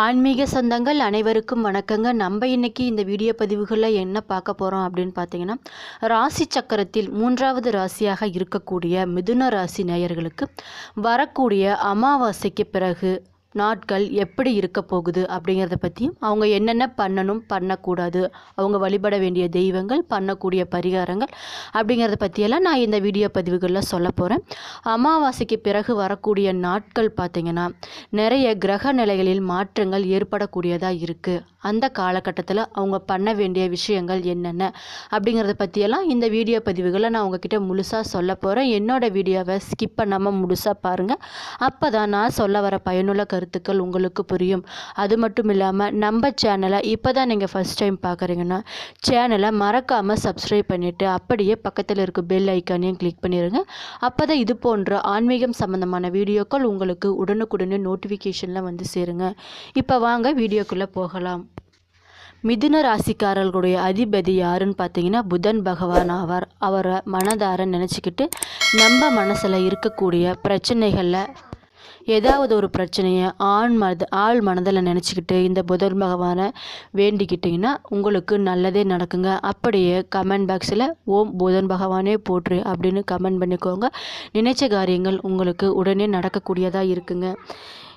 ஆன்மீக சொந்தங்கள் அனைவருக்கும் வணக்கங்க. நம்ம இன்னைக்கு இந்த வீடியோ பதிவுகளில் என்ன பார்க்க போகிறோம் அப்படின்னு பார்த்தீங்கன்னா ராசி சக்கரத்தில் மூன்றாவது ராசியாக இருக்கக்கூடிய மிதுன ராசி நேயர்களுக்கு வரக்கூடிய அமாவாசைக்கு பிறகு நாட்கள் எப்படி இருக்க போகுது அப்படிங்கிறத பற்றியும் அவங்க என்னென்ன பண்ணணும் பண்ணக்கூடாது அவங்க வழிபட வேண்டிய தெய்வங்கள் பண்ணக்கூடிய பரிகாரங்கள் அப்படிங்கிறத பற்றியெல்லாம் நான் இந்த வீடியோ பதிவுகளில் சொல்ல போகிறேன் அமாவாசைக்கு பிறகு வரக்கூடிய நாட்கள் பார்த்திங்கன்னா நிறைய கிரக நிலைகளில் மாற்றங்கள் ஏற்படக்கூடியதாக இருக்குது அந்த காலகட்டத்தில் அவங்க பண்ண வேண்டிய விஷயங்கள் என்னென்ன அப்படிங்கிறத பற்றியெல்லாம் இந்த வீடியோ பதிவுகளை நான் உங்ககிட்ட முழுசாக சொல்ல போகிறேன் என்னோடய வீடியோவை ஸ்கிப் பண்ணாமல் முழுசாக பாருங்கள் அப்போ தான் நான் சொல்ல வர பயனுள்ள கருத்துக்கள் உங்களுக்கு புரியும். அது மட்டும் இல்லாமல் நம்ம சேனலை இப்போ தான் நீங்கள் ஃபஸ்ட் டைம் பார்க்குறீங்கன்னா சேனலை மறக்காமல் சப்ஸ்கிரைப் பண்ணிவிட்டு அப்படியே பக்கத்தில் இருக்க பெல் ஐக்கானையும் கிளிக் பண்ணிடுங்க அப்போ தான் இது போன்ற ஆன்மீகம் சம்மந்தமான வீடியோக்கள் உங்களுக்கு உடனுக்குடனே நோட்டிஃபிகேஷனில் வந்து சேருங்க. இப்போ வாங்க வீடியோக்குள்ளே போகலாம். மிதுன ராசிக்காரர்களுடைய அதிபதி யாருன்னு பார்த்தீங்கன்னா புதன் பகவான் ஆவார். அவரை மனதார நினச்சிக்கிட்டு நம்ம மனசில் இருக்கக்கூடிய பிரச்சனைகளில் ஏதாவது ஒரு பிரச்சனையை ஆண் மனது ஆள் மனதில் நினச்சிக்கிட்டு இந்த புதன் பகவானை வேண்டிக்கிட்டிங்கன்னா உங்களுக்கு நல்லதே நடக்குங்க. அப்படியே கமெண்ட் பாக்ஸில் ஓம் புதன் பகவானே போற்று அப்படின்னு கமெண்ட் பண்ணிக்கோங்க. நினைச்ச காரியங்கள் உங்களுக்கு உடனே நடக்கக்கூடியதாக இருக்குங்க.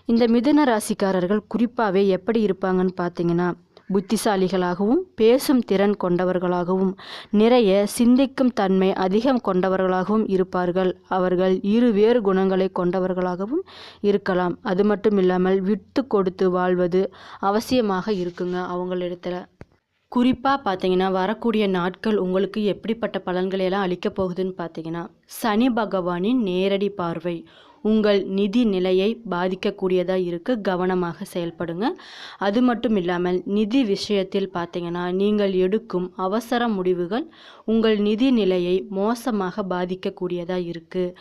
இந்த மிதுன ராசிக்காரர்கள் குறிப்பாகவே எப்படி இருப்பாங்கன்னு பார்த்தீங்கன்னா புத்திசாலிகளாகவும் பேசும் திறன் கொண்டவர்களாகவும் நிறைய சிந்திக்கும் தன்மை அதிகம் கொண்டவர்களாகவும் இருப்பார்கள். அவர்கள் இரு வேறு குணங்களை கொண்டவர்களாகவும் இருக்கலாம். அது மட்டும் இல்லாமல் விட்டு கொடுத்து வாழ்வது அவசியமாக இருக்குங்க அவங்களிடத்துல குறிப்பாக பார்த்தீங்கன்னா வரக்கூடிய நாட்கள் உங்களுக்கு எப்படிப்பட்ட பலன்களையெல்லாம் அளிக்கப் போகுதுன்னு பார்த்தீங்கன்னா சனி பகவானின் நேரடி பார்வை. உங்கள் நிதி நிலையை பாதிக்கக்கூடியதாக இருக்குது கவனமாக செயல்படுங்க. அது மட்டும் இல்லாமல் நிதி விஷயத்தில் பார்த்தீங்கன்னா நீங்கள் எடுக்கும் அவசர முடிவுகள் உங்கள் நிதி நிலையை மோசமாக பாதிக்கக்கூடியதாக இருக்குது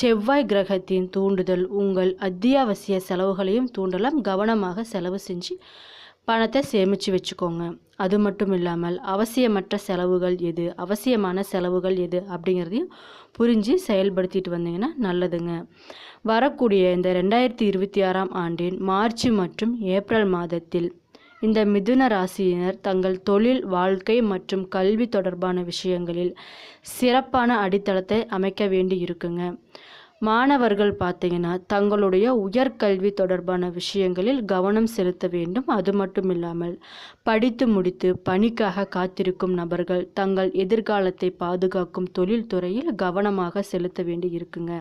செவ்வாய் கிரகத்தின் தூண்டுதல் உங்கள் அத்தியாவசிய செலவுகளையும் தூண்டலாம். கவனமாக செலவு செஞ்சு பணத்தை சேமித்து வச்சுக்கோங்க. அது மட்டும் இல்லாமல் அவசியமற்ற செலவுகள் எது அவசியமான செலவுகள் எது அப்படிங்கிறதையும் புரிஞ்சு செயல்படுத்திட்டு வந்தீங்கன்னா நல்லதுங்க. வரக்கூடிய இந்த ரெண்டாயிரத்தி இருபத்தி ஆறாம் ஆண்டின் மார்ச் மற்றும் ஏப்ரல் மாதத்தில் இந்த மிதுன ராசியினர் தங்கள் தொழில் வாழ்க்கை மற்றும் கல்வி தொடர்பான விஷயங்களில் சிறப்பான அடித்தளத்தை அமைக்க வேண்டி இருக்குங்க மாணவர்கள் பார்த்தீங்கன்னா தங்களுடைய உயர்கல்வி தொடர்பான விஷயங்களில் கவனம் செலுத்த வேண்டும். அது மட்டும் இல்லாமல் படித்து முடித்து பணிக்காக காத்திருக்கும் நபர்கள் தங்கள் எதிர்காலத்தை பாதுகாக்கும் தொழில்துறையில் கவனமாக செலுத்த வேண்டி இருக்குங்க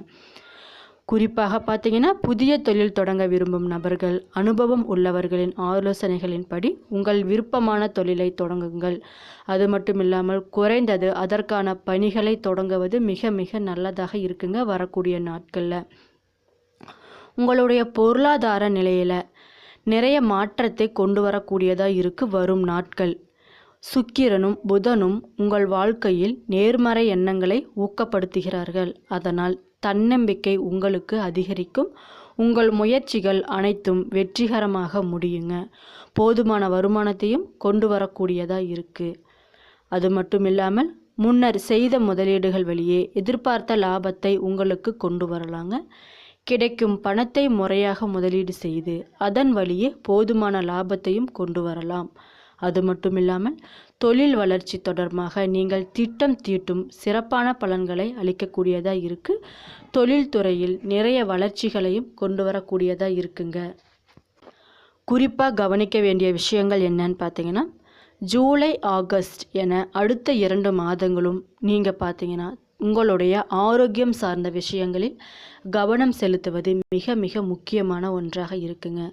குறிப்பாக பார்த்தீங்கன்னா புதிய தொழில் தொடங்க விரும்பும் நபர்கள் அனுபவம் உள்ளவர்களின் ஆலோசனைகளின்படி உங்கள் விருப்பமான தொழிலை தொடங்குங்கள். அது மட்டும் இல்லாமல் குறைந்தது அதற்கான பணிகளை தொடங்குவது மிக மிக நல்லதாக இருக்குங்க வரக்கூடிய நாட்களில். உங்களுடைய பொருளாதார நிலையில் நிறைய மாற்றத்தை கொண்டு வரக்கூடியதாக இருக்கு வரும் நாட்கள். சுக்கிரனும் புதனும் உங்கள் வாழ்க்கையில் நேர்மறை எண்ணங்களை ஊக்கப்படுத்துகிறார்கள். அதனால் தன்னம்பிக்கை உங்களுக்கு அதிகரிக்கும். உங்கள் முயற்சிகள் அனைத்தும் வெற்றிகரமாக முடியுங்க. போதுமான வருமானத்தையும் கொண்டு வரக்கூடியதாக இருக்குது அது மட்டும் இல்லாமல் முன்னர் செய்த முதலீடுகள் வழியே எதிர்பார்த்த லாபத்தை உங்களுக்கு கொண்டு வரலாங்க. கிடைக்கும் பணத்தை முறையாக முதலீடு செய்து அதன் வழியே போதுமான லாபத்தையும் கொண்டு வரலாம். அது மட்டும் இல்லாமல் தொழில் வளர்ச்சி தொடர்பாக நீங்கள் திட்டம் தீட்டும் சிறப்பான பலன்களை அளிக்கக்கூடியதாக இருக்குது தொழில்துறையில் நிறைய வளர்ச்சிகளையும் கொண்டு வரக்கூடியதாக இருக்குங்க. குறிப்பாக கவனிக்க வேண்டிய விஷயங்கள் என்னன்னு பார்த்தீங்கன்னா ஜூலை ஆகஸ்ட் என அடுத்த இரண்டு மாதங்களும் நீங்கள் பார்த்தீங்கன்னா உங்களுடைய ஆரோக்கியம் சார்ந்த விஷயங்களில் கவனம் செலுத்துவது மிக மிக முக்கியமான ஒன்றாக இருக்குங்க.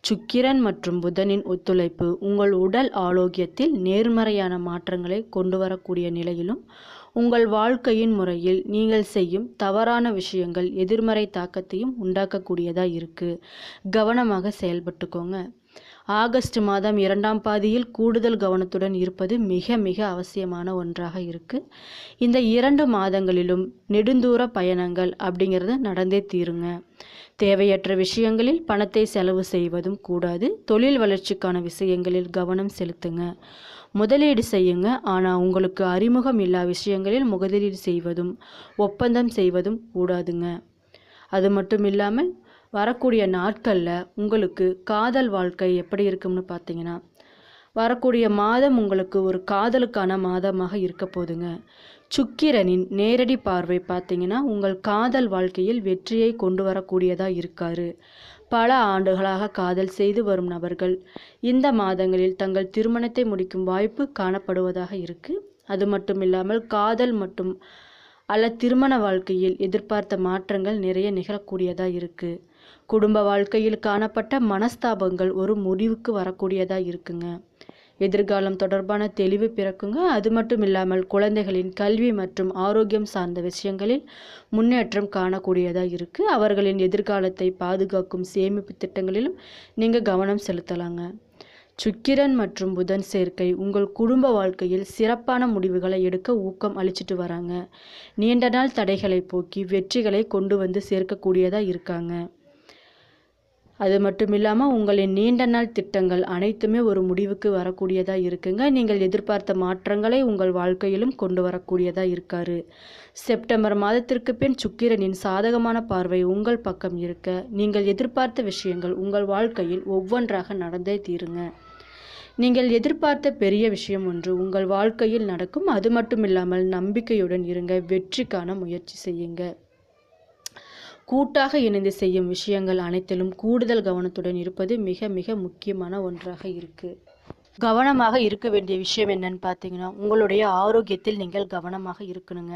சுக்கிரன் மற்றும் புதனின் ஒத்துழைப்பு உங்கள் உடல் ஆரோக்கியத்தில் நேர்மறையான மாற்றங்களை கொண்டு வரக்கூடிய நிலையிலும் உங்கள் வாழ்க்கையின் முறையில் நீங்கள் செய்யும் தவறான விஷயங்கள் எதிர்மறை தாக்கத்தையும் உண்டாக்கக்கூடியதாக இருக்குது கவனமாக செயல்பட்டுக்கோங்க. ஆகஸ்ட் மாதம் இரண்டாம் பாதியில் கூடுதல் கவனத்துடன் இருப்பது மிக மிக அவசியமான ஒன்றாக இருக்குது இந்த இரண்டு மாதங்களிலும் நெடுந்தூர பயணங்கள் அப்படிங்கிறது நடந்தே தீருங்க. தேவையற்ற விஷயங்களில் பணத்தை செலவு செய்வதும் கூடாது. தொழில் வளர்ச்சிக்கான விஷயங்களில் கவனம் செலுத்துங்க. முதலீடு செய்யுங்க. ஆனால் உங்களுக்கு அறிமுகம் இல்லா விஷயங்களில் முதலீடு செய்வதும் ஒப்பந்தம் செய்வதும் கூடாதுங்க. அது மட்டும் இல்லாமல் வரக்கூடிய நாட்களில் உங்களுக்கு காதல் வாழ்க்கை எப்படி இருக்கும்னு பார்த்தீங்கன்னா வரக்கூடிய மாதம் உங்களுக்கு ஒரு காதலுக்கான மாதமாக இருக்க போதுங்க. சுக்கிரனின் நேரடி பார்வை பார்த்தீங்கன்னா உங்கள் காதல் வாழ்க்கையில் வெற்றியை கொண்டு வரக்கூடியதாக இருக்காரு. பல ஆண்டுகளாக காதல் செய்து வரும் நபர்கள் இந்த மாதங்களில் தங்கள் திருமணத்தை முடிக்கும் வாய்ப்பு காணப்படுவதாக இருக்கு. அது மட்டும் இல்லாமல் காதல் மற்றும் அல்ல திருமண வாழ்க்கையில் எதிர்பார்த்த மாற்றங்கள் நிறைய நிகழக்கூடியதாக இருக்குது குடும்ப வாழ்க்கையில் காணப்பட்ட மனஸ்தாபங்கள் ஒரு முடிவுக்கு வரக்கூடியதாக இருக்குங்க. எதிர்காலம் தொடர்பான தெளிவு பிறக்குங்க. அது மட்டும் இல்லாமல் குழந்தைகளின் கல்வி மற்றும் ஆரோக்கியம் சார்ந்த விஷயங்களில் முன்னேற்றம் காணக்கூடியதாக இருக்குது அவர்களின் எதிர்காலத்தை பாதுகாக்கும் சேமிப்பு திட்டங்களிலும் நீங்கள் கவனம் செலுத்தலாங்க. சுக்கிரன் மற்றும் புதன் சேர்க்கை உங்கள் குடும்ப வாழ்க்கையில் சிறப்பான முடிவுகளை எடுக்க ஊக்கம் அளிச்சிட்டு வராங்க. நீண்ட நாள் தடைகளை போக்கி வெற்றிகளை கொண்டு வந்து சேர்க்கக்கூடியதாக இருக்காங்க. அது மட்டும் இல்லாமல் உங்களின் நீண்ட நாள் திட்டங்கள் அனைத்துமே ஒரு முடிவுக்கு வரக்கூடியதாக இருக்குங்க. நீங்கள் எதிர்பார்த்த மாற்றங்களை உங்கள் வாழ்க்கையிலும் கொண்டு வரக்கூடியதாக இருக்காரு. செப்டம்பர் மாதத்திற்கு பின் சுக்கிரனின் சாதகமான பார்வை உங்கள் பக்கம் இருக்க நீங்கள் எதிர்பார்த்த விஷயங்கள் உங்கள் வாழ்க்கையில் ஒவ்வொன்றாக நடந்தே தீருங்க. நீங்கள் எதிர்பார்த்த பெரிய விஷயம் ஒன்று உங்கள் வாழ்க்கையில் நடக்கும். அது மட்டும் இல்லாமல் நம்பிக்கையுடன் இருங்க வெற்றிக்கான முயற்சி செய்யுங்க. கூட்டாக இணைந்து செய்யும் விஷயங்கள் அனைத்திலும் கூடுதல் கவனத்துடன் இருப்பது மிக மிக முக்கியமான ஒன்றாக இருக்குது கவனமாக இருக்க வேண்டிய விஷயம் என்னன்னு பார்த்தீங்கன்னா உங்களுடைய ஆரோக்கியத்தில் நீங்கள் கவனமாக இருக்கணுங்க.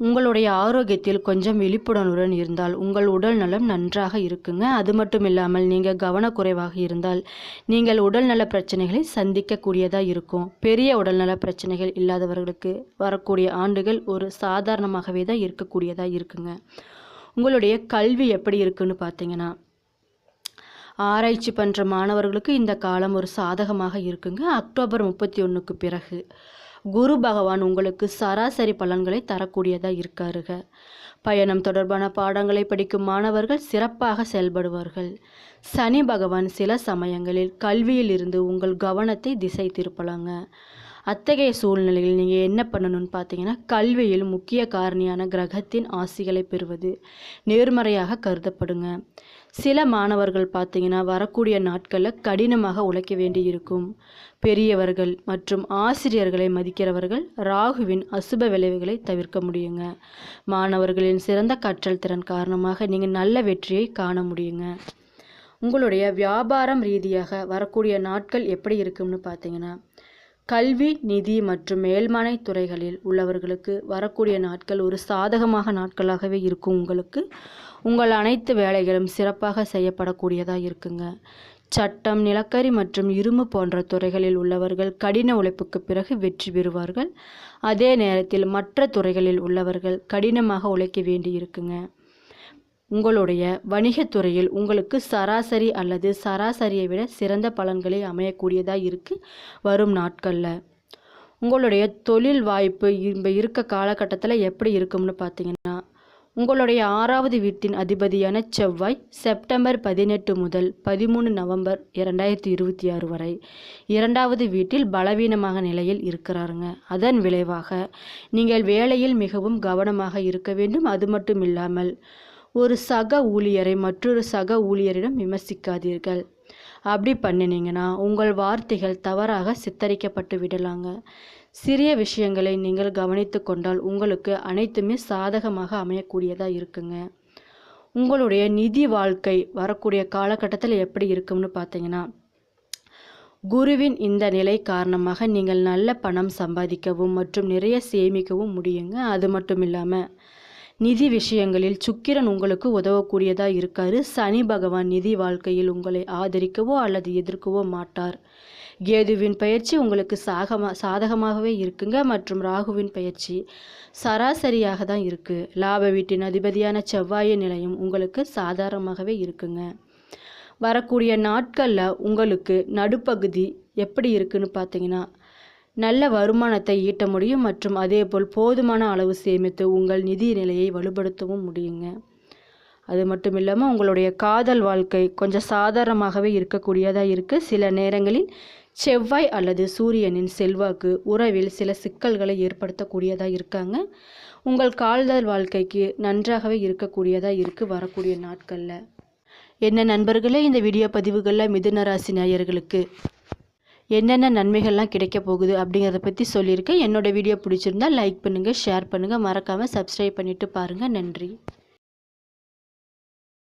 உங்களுடைய ஆரோக்கியத்தில் கொஞ்சம் விழிப்புணர்வுடன் இருந்தால் உங்கள் உடல் நலம் நன்றாக இருக்குங்க. அது மட்டும் இல்லாமல் நீங்கள் கவனக்குறைவாக இருந்தால் நீங்கள் உடல்நல பிரச்சனைகளை சந்திக்கக்கூடியதாக இருக்கும். பெரிய உடல்நல பிரச்சனைகள் இல்லாதவர்களுக்கு வரக்கூடிய ஆண்டுகள் ஒரு சாதாரணமாகவே தான் இருக்கக்கூடியதாக இருக்குங்க. உங்களுடைய கல்வி எப்படி இருக்குன்னு பார்த்தீங்கன்னா ஆராய்ச்சி பண்ணுற மாணவர்களுக்கு இந்த காலம் ஒரு சாதகமாக இருக்குங்க. அக்டோபர் முப்பத்தி ஒன்றுக்கு பிறகு குரு பகவான் உங்களுக்கு சராசரி பலன்களை தரக்கூடியதாக இருக்காருங்க பயணம் தொடர்பான பாடங்களை படிக்கும் மாணவர்கள் சிறப்பாக செயல்படுவார்கள். சனி பகவான் சில சமயங்களில் கல்வியில் இருந்து உங்கள் கவனத்தை திசை திருப்பலாங்க. அத்தகைய சூழ்நிலையில் நீங்கள் என்ன பண்ணணும்னு பார்த்தீங்கன்னா கல்வியில் முக்கிய காரணியான கிரகத்தின் ஆசிகளை பெறுவது நேர்மறையாக கருதப்படுங்க. சில மாணவர்கள் பார்த்தீங்கன்னா வரக்கூடிய நாட்களில் கடினமாக உழைக்க வேண்டி இருக்கும் பெரியவர்கள் மற்றும் ஆசிரியர்களை மதிக்கிறவர்கள் ராகுவின் அசுப விளைவுகளை தவிர்க்க முடியுங்க. மாணவர்களின் சிறந்த கற்றல் திறன் காரணமாக நீங்கள் நல்ல வெற்றியை காண முடியுங்க. உங்களுடைய வியாபாரம் ரீதியாக வரக்கூடிய நாட்கள் எப்படி இருக்கும்னு பார்த்தீங்கன்னா கல்வி நிதி மற்றும் மேல்மனை துறைகளில் உள்ளவர்களுக்கு வரக்கூடிய நாட்கள் ஒரு சாதகமாக நாட்களாகவே இருக்கும் உங்களுக்கு. உங்கள் அனைத்து வேலைகளும் சிறப்பாக செய்யப்படக்கூடியதாக இருக்குங்க. சட்டம் நிலக்கரி மற்றும் இரும்பு போன்ற துறைகளில் உள்ளவர்கள் கடின உழைப்புக்கு பிறகு வெற்றி பெறுவார்கள். அதே நேரத்தில் மற்ற துறைகளில் உள்ளவர்கள் கடினமாக உழைக்க வேண்டி இருக்குங்க உங்களுடைய வணிகத்துறையில் உங்களுக்கு சராசரி அல்லது சராசரியை விட சிறந்த பலன்களை அமையக்கூடியதாக இருக்குது வரும் நாட்களில்? உங்களுடைய தொழில் வாய்ப்பு இப்போ இருக்க காலகட்டத்தில் எப்படி இருக்கும்னு பார்த்தீங்கன்னா உங்களுடைய ஆறாவது வீட்டின் அதிபதியான செவ்வாய் செப்டம்பர் பதினெட்டு முதல் பதிமூணு நவம்பர் இரண்டாயிரத்தி இருபத்தி ஆறு வரை இரண்டாவது வீட்டில் பலவீனமாக நிலையில் இருக்கிறாருங்க. அதன் விளைவாக நீங்கள் வேலையில் மிகவும் கவனமாக இருக்க வேண்டும். அது மட்டும் இல்லாமல் ஒரு சக ஊழியரை மற்றொரு சக ஊழியரிடம் விமர்சிக்காதீர்கள். அப்படி பண்ணினீங்கன்னா உங்கள் வார்த்தைகள் தவறாக சித்தரிக்கப்பட்டு விடலாங்க. சிறிய விஷயங்களை நீங்கள் கவனித்து கொண்டால் உங்களுக்கு அனைத்துமே சாதகமாக அமையக்கூடியதாக இருக்குங்க. உங்களுடைய நிதி வாழ்க்கை வரக்கூடிய காலகட்டத்தில் எப்படி இருக்கும்னு பார்த்தீங்கன்னா குருவின் இந்த நிலை காரணமாக நீங்கள் நல்ல பணம் சம்பாதிக்கவும் மற்றும் நிறைய சேமிக்கவும் முடியுங்க. அது மட்டும் இல்லாமல் நிதி விஷயங்களில் சுக்கிரன் உங்களுக்கு உதவக்கூடியதாக இருக்காரு. சனி பகவான் நிதி வாழ்க்கையில் உங்களை ஆதரிக்கவோ அல்லது எதிர்க்கவோ மாட்டார். கேதுவின் பயிற்சி உங்களுக்கு சாகமா சாதகமாகவே இருக்குங்க. மற்றும் ராகுவின் பயிற்சி சராசரியாக தான் இருக்குது லாப வீட்டின் அதிபதியான செவ்வாய நிலையம் உங்களுக்கு சாதாரணமாகவே இருக்குங்க. வரக்கூடிய நாட்களில் உங்களுக்கு நடுப்பகுதி எப்படி இருக்குன்னு பார்த்தீங்கன்னா நல்ல வருமானத்தை ஈட்ட முடியும் மற்றும் அதேபோல் போதுமான அளவு சேமித்து உங்கள் நிதி நிலையை வலுப்படுத்தவும் முடியுங்க. அது மட்டும் இல்லாமல் உங்களுடைய காதல் வாழ்க்கை கொஞ்சம் சாதாரணமாகவே இருக்கக்கூடியதாக இருக்குது சில நேரங்களில் செவ்வாய் அல்லது சூரியனின் செல்வாக்கு உறவில் சில சிக்கல்களை ஏற்படுத்தக்கூடியதாக இருக்காங்க. உங்கள் காதல் வாழ்க்கைக்கு நன்றாகவே இருக்கக்கூடியதாக இருக்குது வரக்கூடிய நாட்களில். என்ன நண்பர்களே இந்த வீடியோ பதிவுகளில் மிதுன ராசி நேயர்களுக்கு என்னென்ன நன்மைகள்லாம் கிடைக்க போகுது அப்படிங்கிறத பற்றி சொல்லியிருக்கேன். என்னோடய வீடியோ பிடிச்சிருந்தா லைக் பண்ணுங்கள் ஷேர் பண்ணுங்கள் மறக்காமல் சப்ஸ்கிரைப் பண்ணிவிட்டு பாருங்கள் நன்றி.